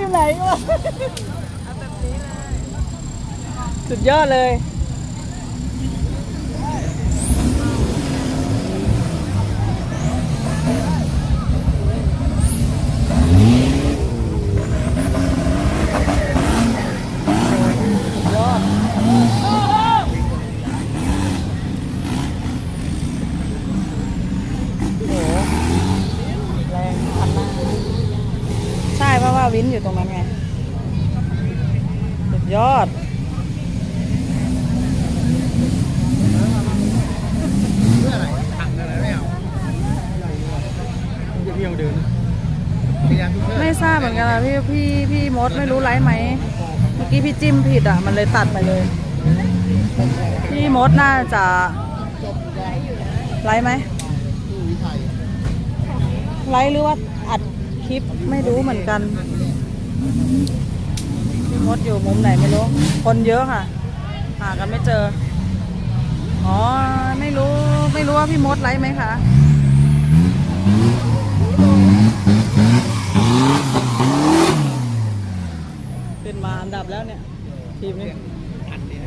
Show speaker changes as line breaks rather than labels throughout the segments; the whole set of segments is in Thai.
อยู่ไหนวะสุดยอดเลยอด โอ้โหแรงพันมากใช่เพราะ ว่าวินอยู่ตรงนั้นไง สุดยอด
เพื่ออะไรถังอะไรไม่เอาเที่ยวเดินพยายามทุกเพื่อ
ไม่ทราบเหมือนกันอะพี่พี่พี่มดไม่รู้ไลฟ์ไหม เมื่อกี้พี่จิ้มผิดอะ มันเลยตัดไปเลย พี่มดน่าจะไลฟ์ไหมไลฟ์หรือว่าอัดคลิปไม่รู้เหมือนกัน พี่มดอยู่มุมไหนไม่รู้ คนเยอะค่ะ หากันไม่เจอ อ๋อ ไม่รู้ ไม่รู้ว่าพี่มดไลฟ์ไหมคะเป็นมาอันดับแล้วเนี่ย ทีมนี้
อัดเนี่ย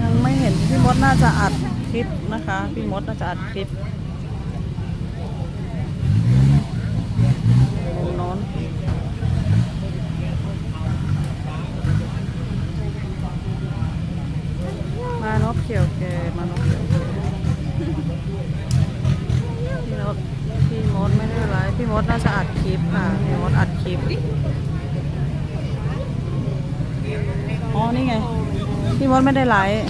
ยังไม่เห็นพี่มดน่าจะอัดคลิปนะคะ พี่มดน่าจะอัดคลิป มุมโน้นมานพเขียวเกตมานพเขียวเกพี่มดพี่มดไม่ได้ไลฟ์พี่มดน่าจะอัดคลิปค่ะพี่มดอัดคลิปอ๋อนี่ไง พี่มดไม่ได้ไลฟ์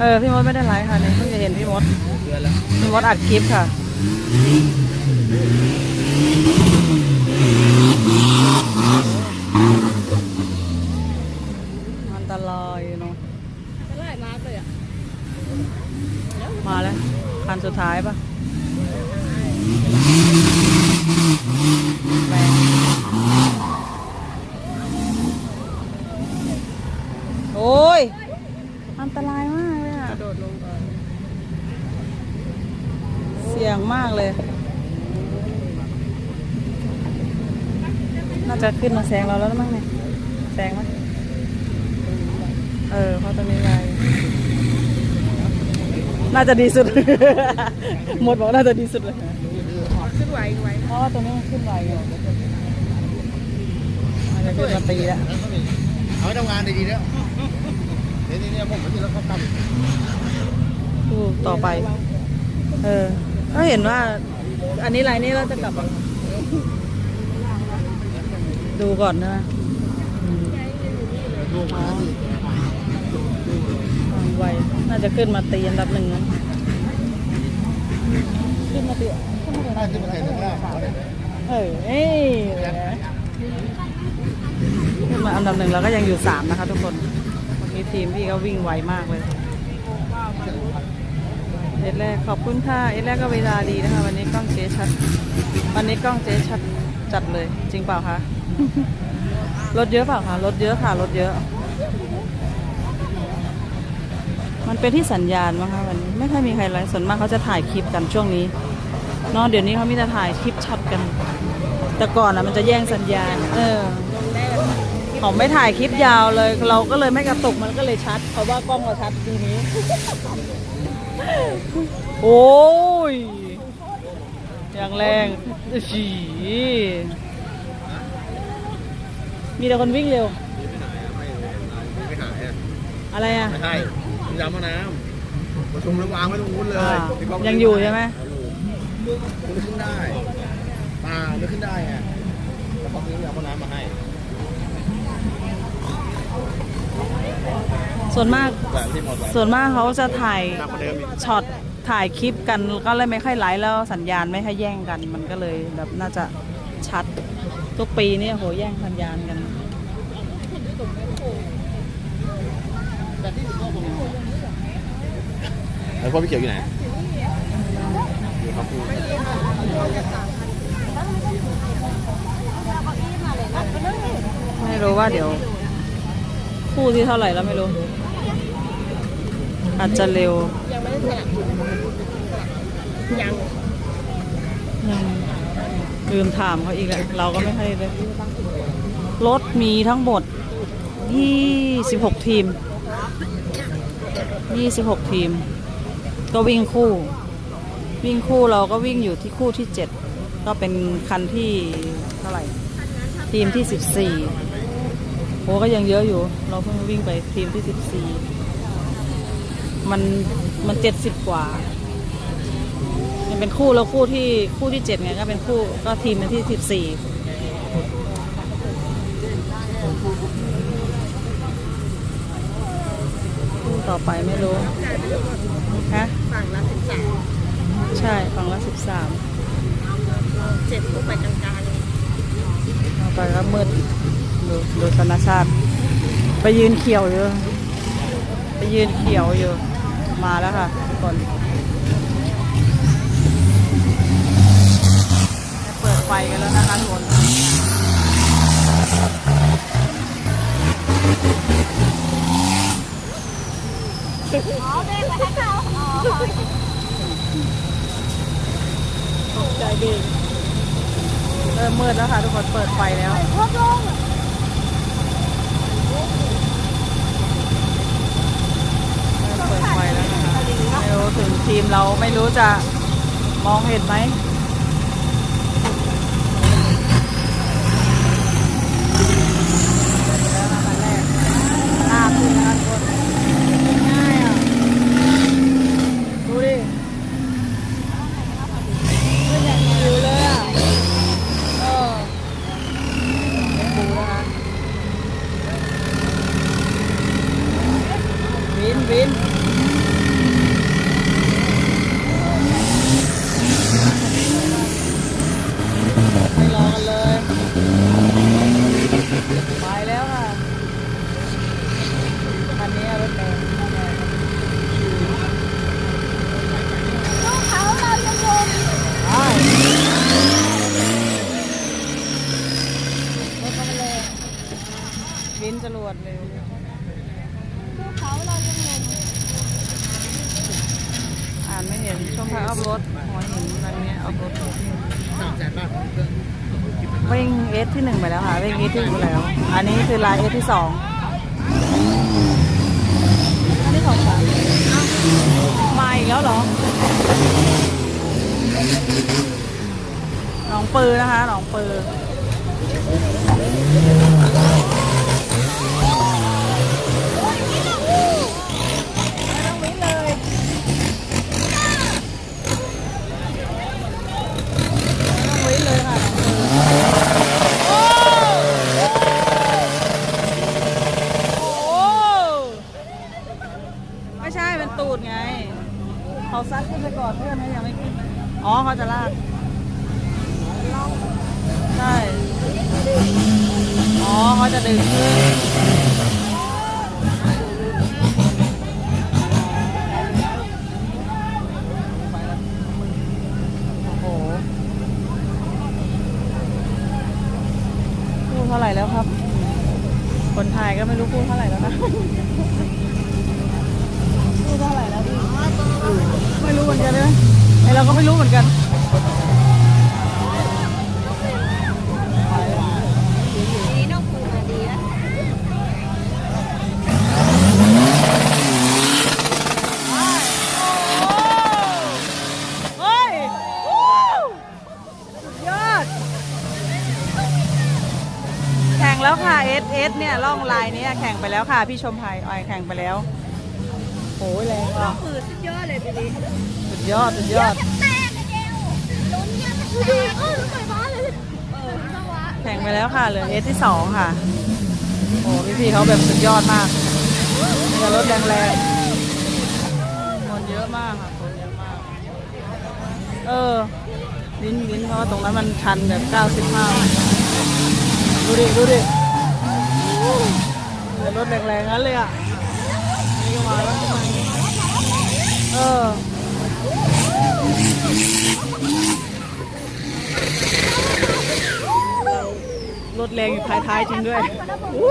เออพี่มดไม่ได้ไลฟ์ค่ะเนี่เพิ่งจะเห็นพี่มดพี่มดอัดคลิปค่ะ อันตรายเนาะมาแล้ว คัน สุดท้ายปะแรงโอ้ย อันตรายมากเลยอะ
โดดลงก่อน
เสี่ยงมากเลย น่าจะขึ้นมาแซงเราแล้วมั้งเนี่ยแซงมั้ยเออ เพราะตอนนี้ไง น่าจะดีสุด หมดบอกน่าจะดีสุดเลย
ขึ้นไหวไหว
เพราะว่าตัวนี้มันขึ้นไวไงมันจะขึ้นมาตีแล้ว
เอาไว้ทำงานดีๆแล้วเดี๋ยวนี้เนี่ยผมมันจะแล้วเขาทำ
ดูต่อไป เออ ก็เห็นว่า อันนี้ไรนี่เราจะกลับ ดูก่อนนะอืม
ลูกมาสิ
วาง ไว น่าจะขึ้นมาตีอันดับหนึ่งนะขึ้นมาตีขึ้นมาตี
ได้ขึ้นมาแข่งแรก
เออเอ้ยขึ้นมาอันดับหนึ่งแล้วก็ยังอยู่สามนะคะทุกคนเมื่อกี้ทีมพี่ก็วิ่งไวมากเลยเอ็ดแรกขอบคุณค่ะเอ็ดแรกก็เวลาดีนะคะ วันนี้กล้องเจ๊ชัด วันนี้กล้องเจ๊ชัดจัดเลย จริงเปล่าคะรถเยอะเปล่าคะรถเยอะค่ะรถเยอะ มันเป็นที่สัญญาณมั้งคะวันนี้ไม่ค่อยมีใครไลฟ์ส่วนมากเขาจะถ่ายคลิปกันช่วงนี้เนอะเดี๋ยวนี้เขามีแต่ถ่ายคลิปช็อตกัน แต่ก่อนอะมันจะแย่งสัญญาณ เออเขาไม่ถ่ายคลิปยาวเลย เราก็เลยไม่กระตุกมันก็เลยชัด เพราะว่ากล้องเราชัดทีนี้ โอ้ยอย่างแรงฉีมีแต่คนวิ่งเร็ว
ไม่หายอะ
อะไรอะ
ไม่ใช่ ยำมะน้ำประชุมแล้ววางไว้ตรงนู้นเลย
อ่ายังอยู่ใช่ไหม
มันขึ้นได้ตาไม่ขึ้นได้ไงแล้วเขาซื้อยำมะน้ำมาให้
ส่วนมาก
แบบที่หมดเลย
ส่วนมากเขาจะถ่าย
หนักกว่าเดิมอีก
ช็อตถ่ายคลิปกันก็เลยไม่ค่อยไลฟ์แล้วสัญญาณไม่ค่อยแย่งกัน มันก็เลยแบบน่าจะชัดทุกปีเนี่ยโหแย่งสัญญาณกัน
แล้วพ่อพี่เขียวอยู่ไหนอยู่ครับครู
ไม่รู้ว่าเดี๋ยว คู่ที่เท่าไหร่แล้วไม่รู้ อาจจะเร็ว
เยั
ง
ยังลืมถามเขาอีกแล้วเราก็ไม่ค่อยได้รถมีทั้งหมด 26 ทีม 26 ทีม ก็วิ่งคู่ วิ่งคู่เราก็วิ่งอยู่ที่คู่ที่ 7 ก็เป็นคันที่เท่าไหร่ ทีมที่ 14โหก็ยังเยอะอยู่ เราเพิ่งวิ่งไปทีมที่ 14 มันมัน 70 กว่ามันเป็นคู่แล้วคู่ที่คู่ที่ 7 ไงก็เป็นคู่ก็ทีมเป็นที่ 14 ต่อไปไม่รู้ฮะ
ฝั่งละสิบสาม
ใช่ฝั่งละ13
เจ็ดก็ไปกลางๆเลย
ต่อไปก็มืดดูดูธนชาติ ไปยืนเขียวอยู่ไปยืนเขียวอยู่มาแล้วค่ะทุกคนให้เปิดไฟกันแล้วนะคะทุกคน
อ๋อเบรกไว้ให้เขาอ๋อ
ตกใจดีเริ่มมืดแล้วค่ะทุกคนเปิดไฟแล้ว
พวกลง
เริ่มเปิดไฟแล้วนะคะไม่รู้ถึงทีมเราไม่รู้จะมองเห็นไหมแล้วนะคะแรกลากขึ้นนะคะทุกคนง่ายอะ ดูดิขึ้นอย่างหิวเลยอะ เออเป็นปูนะคะวินวินไม่รอกันเลย ไปแล้วค่ะ คันนี้รถแดง
ลูกเขาเรายังลง
ไป วดเร็ว
ลูกเขาเรายังลง
อ่านไม่เห็นช่วงท้ายออฟรถหัวหินอะไรเงี้ยออฟรถวิ่งเอสที่หนึ่งไปแล้วค่ะวิ่งเอสที่หนึ่งไปแล้ว อันนี้คือลายเอสที่สองอันนี้ของสามมาอีกแล้วเหรอหนองปือนะคะหนองปือ ไปกอดเพื่อนนะยังไม่ขึ้นอ๋อเขาจะลากใช่ อ๋อเขาจะดึงขึ้น สเอสเนี่ยล่องลายเนี้แข่งไปแล้วค่ะ พี่ชมไทยออยแข่งไปแล้วโอ้ยแรงอะ
คือสุดยอดเลยพี่ดิ
สุดยอดสุดยอด
แตกกันเดียวลุ้นเยอะแตกเออลุ้นไปบ้านเลยเออจังหวะ
แข่งไปแล้วค่ะเหลือเอสที่สองค่ะโอ้พี่พี่ๆเขาแบบสุดยอดมากมีแต่รถแรงแรงๆคนเยอะมากค่ะคนเยอะมาก เออลิ้นลิ้นเพราะว่าตรงนั้นมันชันแบบ 95 ดูดิ ดูดิเหลือ รถแรงๆนั้นเลยอะนี่ก็มาแล้วเออรถแรงอยู่ท้ายๆจริงด้วยว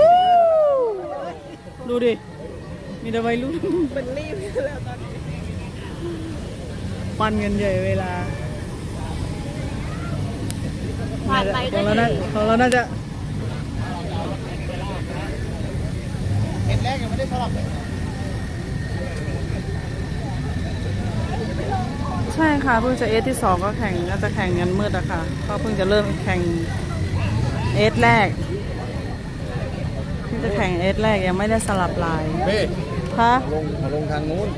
ดูดิ มีแต่วัยรุ่น
เป็นรีบแล้วตอนนี้
ควันกันใหญ่เวลา
ผ่านไป
ข
ก็
องเรา
ดี
น่าของเราน่าจะ
เห็น แรกยังไม่ได้สลับเลย
ใช่ค่ะเพิ่งจะเอสที่สองก็แข่งน่าจะแข่งกันมืดอะค่ะก็เพิ่งจะเริ่มแข่งเอสแรกเพิ่งจะแข่งเอสแรกยังไม่ได้สลับลาย
เฮ้ย
คะ
ลงมาลงทางนู้น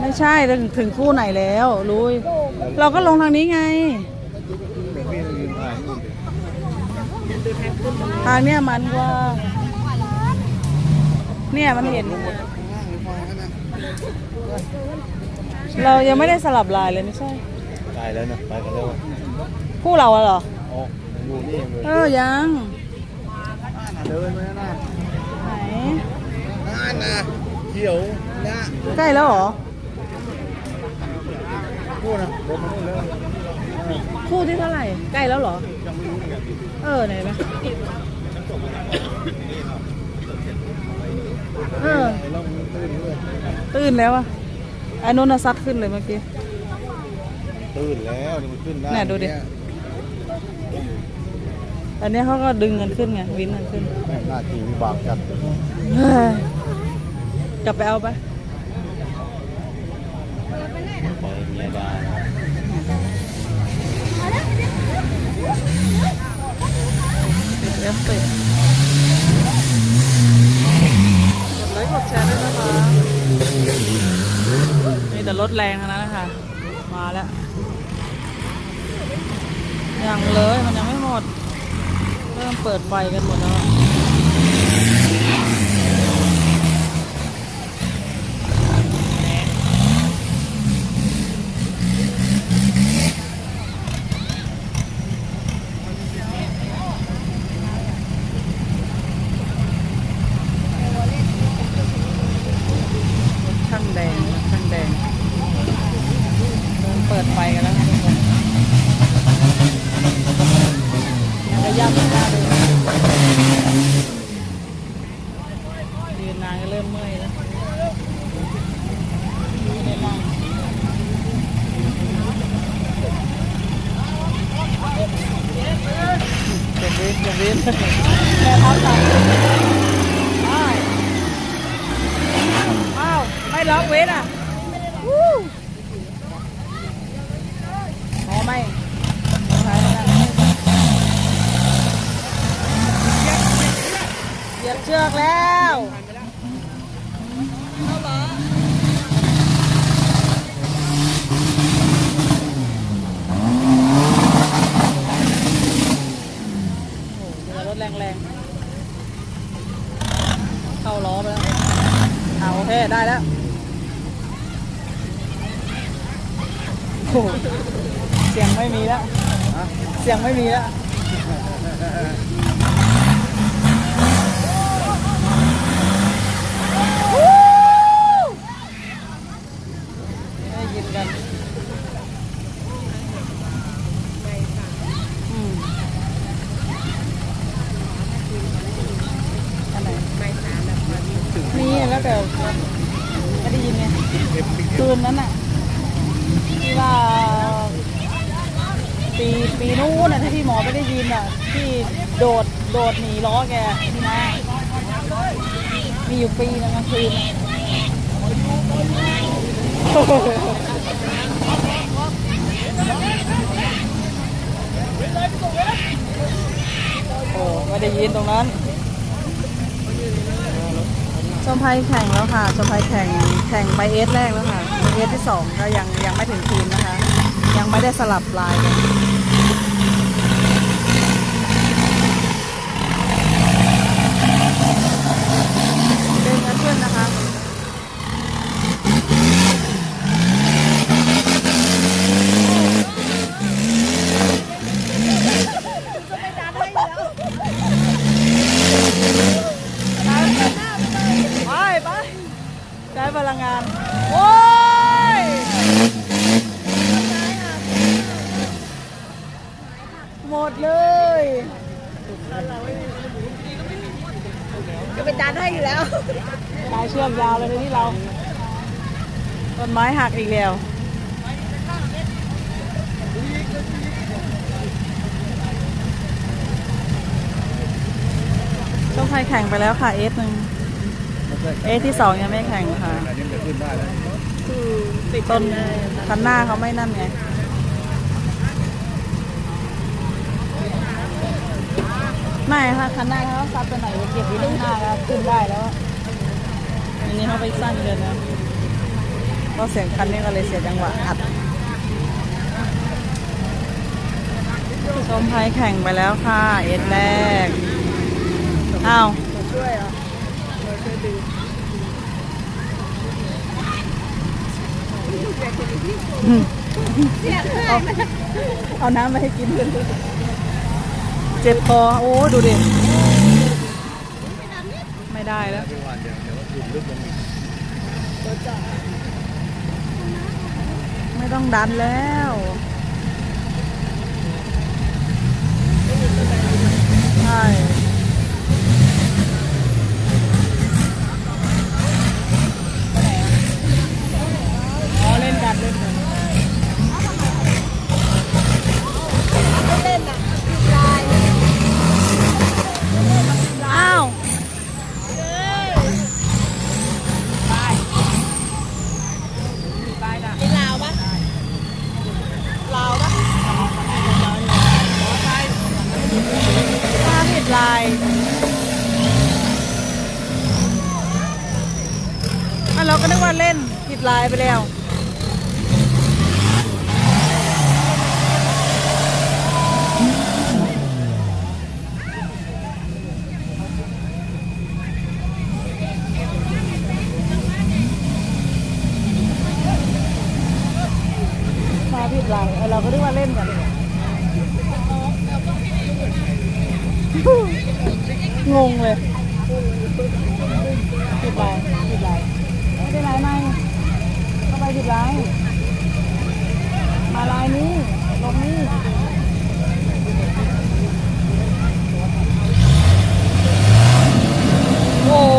ไม่ใช่ถึงถึงคู่ไหนแล้วรู้ยเราก็ลงทางนี้ไง
เดี๋ยวพี่ยืนถ่ายนู่นดิ
ทางเนี้ยมันกว่า เนี่ยมันเห็น
ข้างล่างหรือฟองนั่นนะ
เรายังไม่ได้สลับลายเลยไม่ใช่
ตายแล้วนะไปกันแล้ว
คู่เราอะเหรอ
อ๋ออยู่นี่เลย
เออยัง
เดินไปนะ
ไหน
นั่นนะเขียวนะ
ใกล้แล้วเหรอ
พูดนะเดินมานู่นเลย
คู่ที่เท่าไหร่ใกล้แล้วเหรอ
ยังไม่รู้เหมือนกัน
เออไหนไหม เออ
ไอ้ร่องมันตื้นด้วย
ตื่นแล้วอะไอ้นนท์น่ะซัดขึ้นเลยเมื่อกี้
ตื้นแล้วนี่มันขึ้นได้
เนี่ยดูดิ อันเนี้ยเขาก็ดึงกันขึ้นไง วินกันขึ้น
แม่งหน้าทีวิบากจัด
เฮ้ยกลับไปเอาไป
ไปเมียดา
ติดเอฟเฟกต์กดไลค์กดแชร์ด้วยนะคะนี่แต่ร ถแรงทั้งนั้นนะคะมาแล้ว ยังเลยมันยังไม่หมด เริ่มเปิดไฟกันหมดแล้ว ช่างแดงช่างแดงเริ่มเปิดไฟกันแล้วค่ะทุกคนยังจะย่ำไม่ได้เลยยื นานก็เริ่มเมื่อยแล้วไม่ได้นั่งเจ็บวินเจ็บวินแม่พับสั่งอ้ายอ้าว ไม่ล็อกเวทอะวู้พอไหมเหยียบเชือกแล้วโอ้โหเรือรถแรงๆ เข้าล้อไปแล้ว เอาโอเค ได้แล้วโอ้โห เสียงไม่มีแล้ว เสียงไม่มีแล้ว ไม่ได้ยินกันอืมอันไหนมีแล้วแต่ไม่ได้ยินไงคืนนั้นน่ะที่ว่าปีปีนู้นน่ะที่พี่หมอไม่ได้ยินอะ ที่โดดโดดหนีล้อแกที่นามีอยู่ปีนึงกลางคืนน่ะโอ้ไม่ได้ยินตรงนั้น ชมภัยแข่งแล้วค่ะชมภัยแข่งแข่งไปเอสแรกแล้วค่ะเอสที่สองก็ยังยังไม่ถึงทีมนะคะ ยังไม่ได้สลับลายกัน หักอี
กแล้ว
ต้องไปแข่งไปแล้วค่ะเอฟหนึ่งเอฟที่สองยังไม่แข่งค่ะต้นคันหน้าเขาไม่นั่นไงไม่ค่ะคันหน้าเขาซัดไปไหนเก็บไว้ข้างหน้าแล้วขึ้นได้แล้วอันนี้เขาไปสั้นเกินแล้ว เสียงคันนี้ก็เลยเสียจังหวะอัดชมพายแข่งไปแล้วค่ะ เอ็ดแรก อ้าว
มาช่วยเหรอมาช่วยดึง
เอาเอาน้ำมาให้กินเจ็บคอ โอ้ ดูดิ ไม่ได้แล้ว ไม่ต้องดันแล้วใช่อ๋อเล่นกันเล่นกัน
เล่นอะลาย
อ้าว
เป็นลาวปะลาวปะ
ดลายอะเราก็นึกว่าเล่นผิดลายไปแล้ว มาผิดลายเออเราก็นึกว่าเล่นกันงงเลยผิดลายผิดลายไม่ได้ลายไหมเข้าไปผิดลายมาลายนี้ลงนี้โอ้โห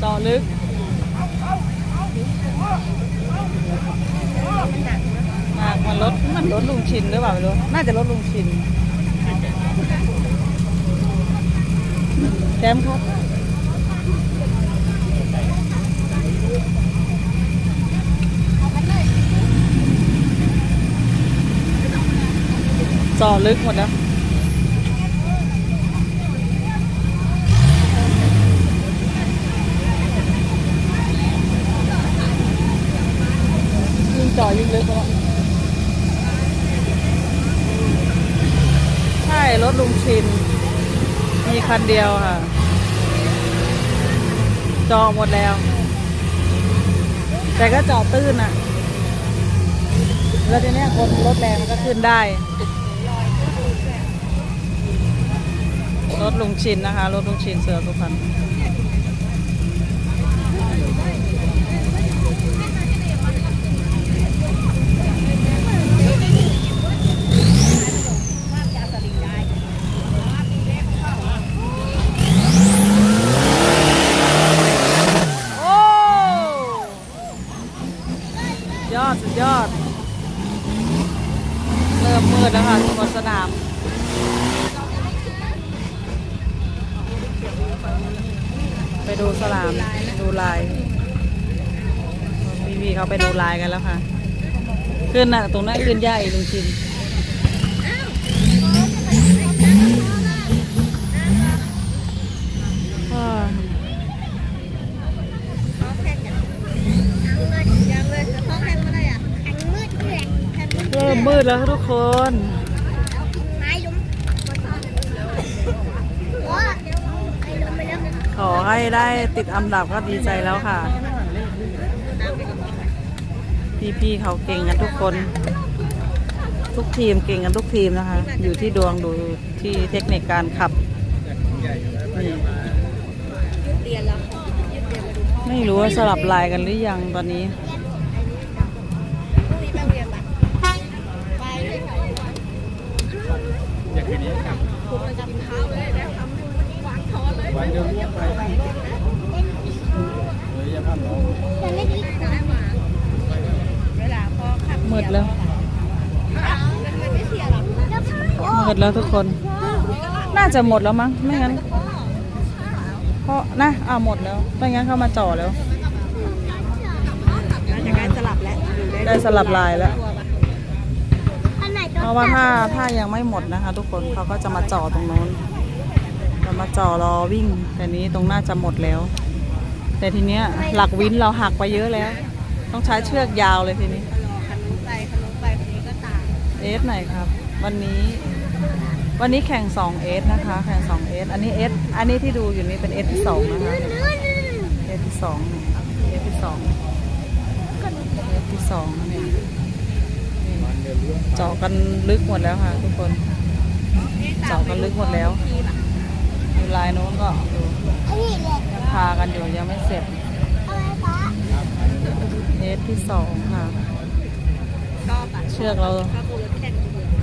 เจาะลึก มากมัน รถลุงชินหรือเปล่าไม่รู้น่าจะรถลุงชินแชมป์ครับจอลึกหมดแล้วยิ่งจ่อยิ่งลึกแล้ว ใช่ รถลุงชิน มีคันเดียวค่ะ จอหมดแล้ว แต่ก็จอดตื้นอะแล้วทีนี้คนรถแรงมันก็ขึ้นได้ รถลุงชินนะคะ รถลุงชินเสือสุพรรณโอ้ ยอด สุดยอด เริ่มมืดแล้วค่ะบนสนาม ไปดูสนาม ดูลาย พี่พี่เขาไปดูลายกันแล้วค่ะ ขึ้นน่ะ ตรงนั้นขึ้นใหญ่ลุงชิน
เริ่
มมืดแล้วทุกคนขอให้ได้ติดอันดับก็ดีใจแล้วค่ะ พี่ๆเขาเก่งกันทุกคน ทุกทีมเก่งกันทุกทีมนะคะ อยู่ที่ดวงดูที่เทคนิคการขับนี่ไม่รู้ว่าสลับลายกันหรือยังตอนนี้
พรุ่งนี้ไปโรงเรียนปะไปเลยค่ะ
อย่างคืนนี้ครับ
คุณมันจับเท้าเลยนะทำวางท้อเลย
วันเดียวนี้ไปเลยอย่าพลาดน้อง
แต่ไม่ดีนะมาเวลาพ่อขับ
มืดแล้ว
มันไม่เสียหรอก
มืดแล้วทุกคน
พ่อ
น่าจะหมดแล้วมั้ง ไม่งั้น เพราะนะอ้าวหมดแล้ว ไม่งั้นเข้ามาจ่อแล้ว
จะการสลับแล้ว
ได้สลับลายแล้ว
อันไหน
เพราะว่าถ้าถ้ายังไม่หมดนะคะ ทุกคนเขาก็จะมาจ่อตรงโน้นจะมาจ่อรอวิ่ง แต่นี้ตรงหน้าจะหมดแล้ว แต่ทีเนี้ยหลักวินเราหักไปเยอะแล้ว ต้องใช้เชือกยาวเลยทีนี้
คันนู้น ไปคันนู้นไปคันนี้ก็ตาม
เอสไหนครับ วันนี้ วันนี้แข่ง2เอสนะคะ แข่ง2เอสอันนี้เอสอันนี้ที่ดูอยู่นี่เป็นเอสที่สองนะคะเอสที่สองเอสที่สองเอสที่สองนี่นี่เจาะกันลึกหมดแล้วค่ะทุกคน เจาะกันลึกหมดแล้วอยู่ลายโน้นก็ดู
อันนี้แหละ
ยังพากันอยู่ยังไม่เสร็จ
อะไรปะ
เอสที่สองค่ะ
ก็ปัด
เชือกเรา
ถ้ากูจะแข่ง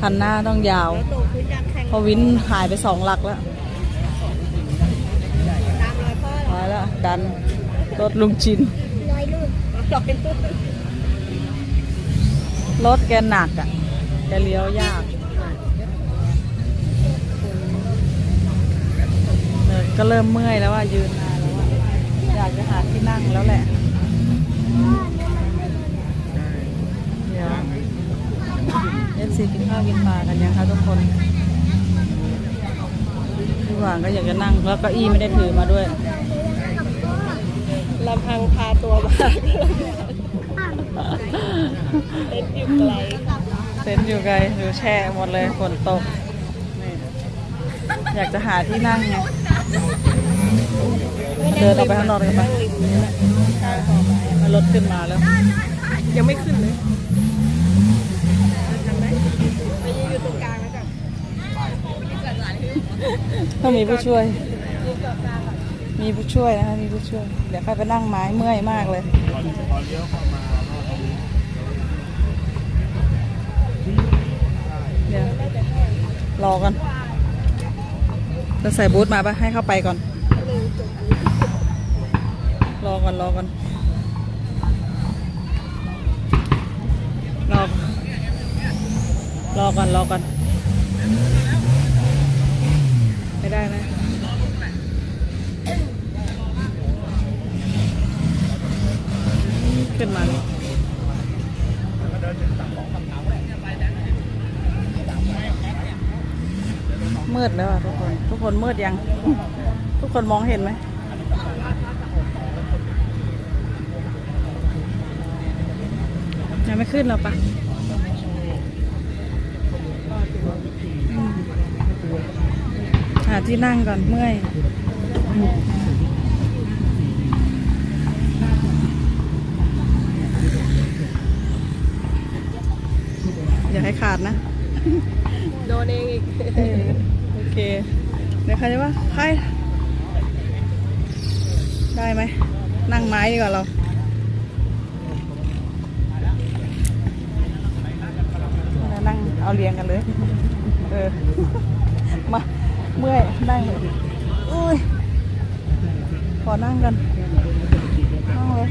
คันหน้าต้องยาว
แล้วโตขึ้นจากแข่ง
เพอวินหายไปสองหลักแล้ว
ตามรอยพ่อเหรอ
มาแล้วดันรถลุงจิน
ลอยนู่นลอยนู่น
รถแกหนักอะแกเลี้ยวยากเออก็เริ่มเมื่อยแล้วว่ายืนนานแล้วว่าอยากจะหาที่นั่งแล้วแหละ เดี๋ยวเอฟ ซีกินข้าวกินปลากันยังคะทุกคนพี่หวานก็อยากจะนั่งแล้วก็อี้ไม่ได้ถือมาด้วย
ลำพังพาตัวมาเล่นอยู่ไกล
เต็นอยู่ไกลอยู่แช่หมดเลยฝนตกอยากจะหาที่นั่งไงเดินออกไปข้างนอกเลยปะเอารถขึ้นมาแล้ว
ยังไม่ขึ้นเลยทำไหมไปยืนอยู่ตรงกลางแล้วกัน
ต้องมีผู้ช่วย มีผู้ช่วยนะคะมีผู้ช่วย เดี๋ยวใครไปนั่งไม้เมื่อยมากเลยเดี๋ยวรอกันจะใส่บูทมาปะให้เข้าไปก่อน รอก่อนรอก่อนรอรอก่อนรอก่อน ไม่ได้นะขึ้นมาเลยมืดแล้วอะทุกคน ทุกคนมืดยัง ทุกคนมองเห็นไหมยังไม่ขึ้นหรอปะอืมหาที่นั่งก่อนเมื่อยอย่าให้ขาดนะ
โดนเองอีก
เออโอเค เดี๋ยวใครจะว่าใครได้ไหม นั่งไม้ดีกว่าเรามานั่งเอาเรียงกันเลย เออ มา เมื่อยนั่งเลยอุ้ยขอนั่งกันนั่งเลย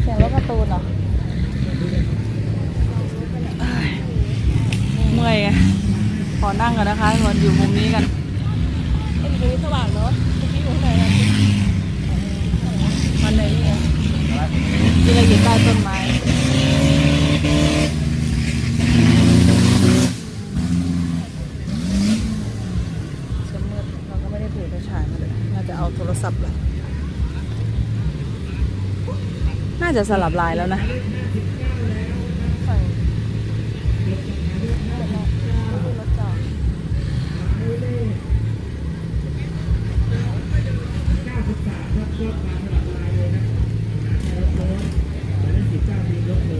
เสียงรถการ์ตูนเหรอเอ้ยเมื่อยไงขอนั่งกันนะคะทุกคนอยู่มุมนี้กัน
ไอ้ตรงนี้สว่างเนาะเมื่อกี้อยู่ข้างในนะ
มันในนี่ไงที่เราอยู่ใต้ต้นไม้ เช้ามืดเราก็ไม่ได้ถือไฟฉายมา เลยน่าจะเอาโทรศัพท์เลยน่าจะสลับลายแล้วนะ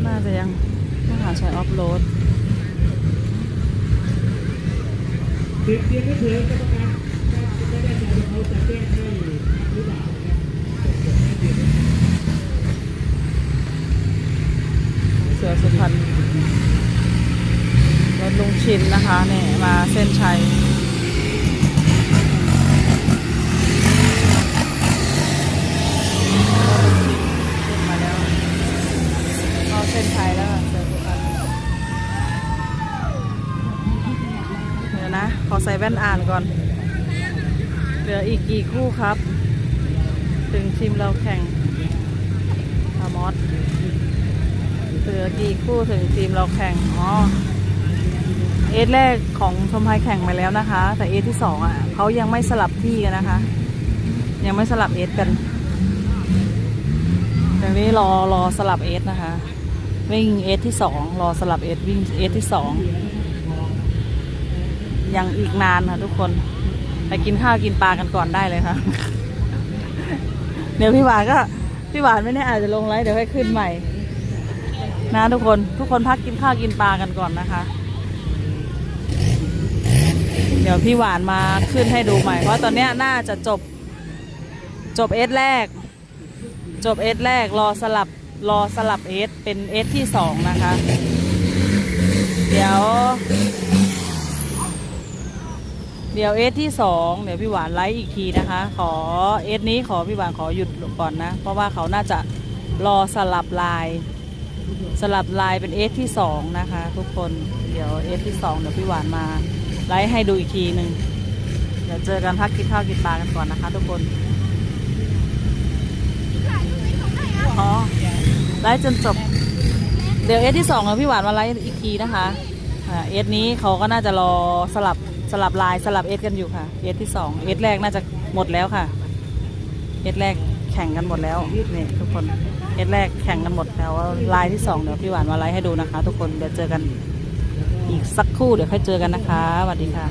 น่าจะยังต้องหาใช้ออฟโหลดเสือสุพรรณรถลุงชินนะคะเนี่ย มาเส้นชัยมาแล้วเข้าเส้นชัยแล้วเสือสุพรรณเดี๋ยวนะ ขอใส่แว่นอ่านก่อน เหลืออีกกี่คู่ครับ ถึงทีมเราแข่งอามอสเหลือกี่คู่ถึงทีมเราแข่ง อ๋อ เอสแรกของชมพายแข่งมาแล้วนะคะ แต่เอสที่สองอะเขายังไม่สลับที่กันนะคะ ยังไม่สลับเอสกันอย่างนี้รอรอสลับเอสนะคะ วิ่งเอสที่สองรอสลับเอสวิ่งเอสที่สองยังอีกนานค่ะทุกคนไปกินข้าวกินปลากันก่อนได้เลยค่ะ เดี๋ยวพี่หวานก็พี่หวานไม่แน่อาจจะลงไลฟ์เดี๋ยวให้ขึ้นใหม่ นะทุกคนทุกคนพักกินข้าวกินปลากันก่อนนะคะ ดี๋ยวพี่หวานมาขึ้นให้ดูใหม่ เพราะตอนนี้น่าจะจบจบเอสแรก จบเอสแรกรอสลับรอสลับเอสเป็นเอสที่สองนะคะ เดี๋ยว เดี๋ยวเอสที่สองเดี๋ยวพี่หวานไลฟ์อีกทีนะคะ ขอเอสนี้ขอพี่หวานขอหยุดก่อนนะ เพราะว่าเขาน่าจะรอสลับลาย สลับลายเป็นเอสที่สองนะคะ ทุกคนเดี๋ยวเอสที่สองเดี๋ยวพี่หวานมา ไลฟ์ให้ดูอีกทีหนึ่งเดี๋ยวเจอกันพักกินข้าวกินปลากันก่อนนะคะ ทุกคนอ๋อไลฟ์จนจบ เดี๋ยวเอสที่สองพี่หวานมาไลฟ์อีกทีนะคะเอสนี้เขาก็น่าจะรอสลับสลับลายสลับเอสกันอยู่ค่ะเอสที่สองเอสแรกน่าจะหมดแล้วค่ะเอสแรกแข่งกันหมดแล้วนี่ทุกคนเอสแรกแข่งกันหมดแล้วลายที่สองเดี๋ยวพี่หวานมาไลฟ์ให้ดูนะคะ ทุกคนเดี๋ยวเจอกัน อีกสักครู่เดี๋ยวค่อยเจอกันนะคะสวัสดีค่ะ